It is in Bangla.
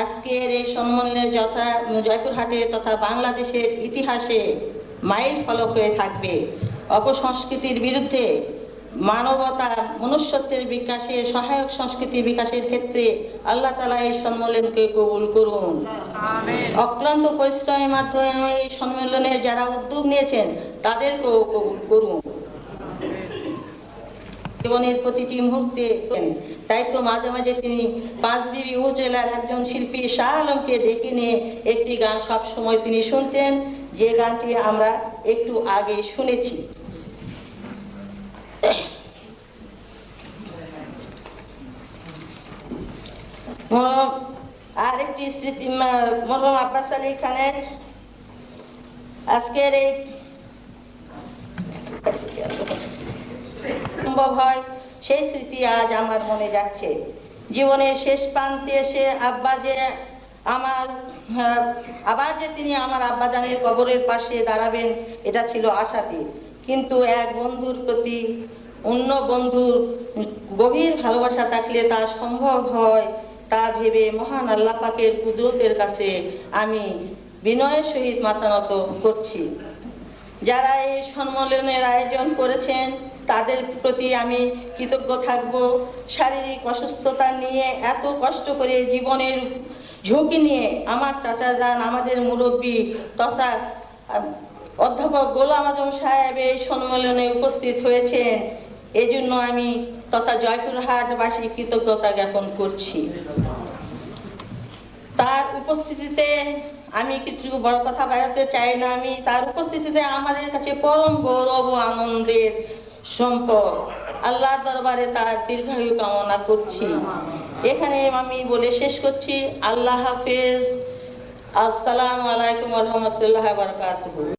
আজকের এই সম্মেলনের যথা জয়পুরহাটে তথা বাংলাদেশের ইতিহাসে মাইল ফলক হয়ে থাকবে। অপসংস্কৃতির বিরুদ্ধে মানবতা মনুষ্যত্বের বিকাশে সহায়ক সংস্কৃতি বিকাশের ক্ষেত্রে আল্লাহ তালা এই সম্মেলনকে কবুল করুন। অক্লান্ত পরিশ্রমের মাধ্যমে এই সম্মেলনে যারা উদ্যোগ নিয়েছেন তাদেরকেও কবুল করুন। জীবনের প্রতিটি মুহূর্তে তাই তো মাঝে মাঝে তিনি পাঁচবিবি উপজেলার একজন শিল্পী শাহ আলমকে ডেকে নিয়ে একটি গান সব সময় তিনি শুনতেন। যে গানটি আমরা একটু আগে শুনেছি। আরেকটি স্মৃতি, মা- মরহম আব্বাস আলী খানের আজকের এই সম্ভব হয়। সেই স্মৃতি আজ আমার মনে যাচ্ছে। জীবনের শেষ প্রান্তে এসে আব্বা যে আমার আবার যে তিনি আমার আব্বাজানের কবরের পাশে দাঁড়াবেন, এটা ছিল আশাতে কিন্তু এক বন্ধুর প্রতি, অন্য বন্ধুর গভীর ভালোবাসা থাকলে তা সম্ভব হয়, তা ভেবে মহান আল্লাহ পাকের কুদরতের কাছে আমি বিনয়ের সহিত মাতানত করছি। যারা এই সম্মেলনের আয়োজন করেছেন, তাদের প্রতি আমি কৃতজ্ঞ থাকব। শারীরিক অসুস্থতা নিয়ে এত কষ্ট করে জীবনের ঝুঁকি নিয়ে আমার চাচা যান, আমাদের মুরব্বী তথা অধ্যাপক গোলাম আজম সাহেব এই সম্মেলনে উপস্থিত হয়েছেন। এজন্য আমি তথা জয়পুরহাটবাসী কৃতজ্ঞতা জ্ঞাপন করছি। তার উপস্থিতিতে আমি কিছু বড় কথা বাড়াতে চাই না, আমি তার উপস্থিতিতে আমাদের কাছে পরম গৌরব আনন্দের সম্পদ। আল্লাহর দরবারে তার দীর্ঘায়ু কামনা করছি। এখানে আমি বলে শেষ করছি। আল্লাহ হাফেজ। আসসালামু আলাইকুম রহমতুল্লাহ বারকাতুহু।